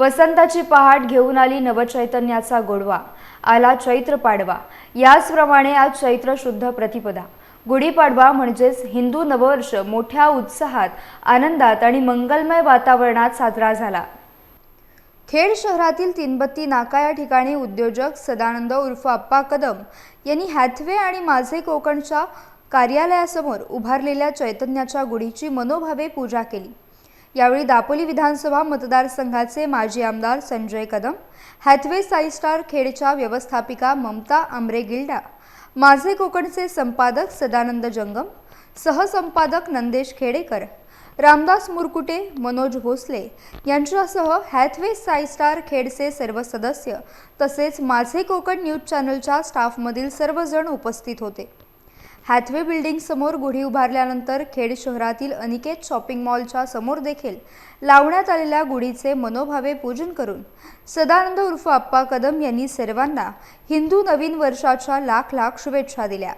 वसंताची पहाट घेऊन आली नवचैतन्याचा गोडवा. आला चैत्र पाडवा. याचप्रमाणे आज चैत्र शुद्ध प्रतिपदा. गुढीपाडवा म्हणजेच हिंदू नववर्ष मोठ्या उत्साहात आनंदात आणि मंगलमय वातावरणात साजरा झाला. खेड शहरातील तीनबत्ती नाका या ठिकाणी उद्योजक सदानंद उर्फ अप्पा कदम यांनी हॅथवे आणि माझे कोकणच्या कार्यालयासमोर उभारलेल्या चैतन्याच्या गुढीची मनोभावे पूजा केली. यावेळी दापोली विधानसभा मतदारसंघाचे माजी आमदार संजय कदम हॅथवे साई स्टार खेडच्या व्यवस्थापिका ममता आमरे गिल्डा माझे कोकणचे संपादक सदानंद जंगम सहसंपादक नंदेश खेडेकर रामदास मुरकुटे मनोज भोसले यांच्यासह हॅथवे साई स्टार खेडचे सर्व सदस्य तसेच माझे कोकण न्यूज चॅनलच्या स्टाफमधील सर्वजण उपस्थित होते. हॅथवे बिल्डिंग समोर गुढी उभारल्यानंतर खेड शहरातील अनिकेत शॉपिंग मॉलच्या समोर देखील लावण्यात आलेल्या गुढीचे मनोभावे पूजन करून सदानंद उर्फ अप्पा कदम यांनी सर्वांना हिंदू नवीन वर्षाच्या लाख लाख शुभेच्छा दिल्या.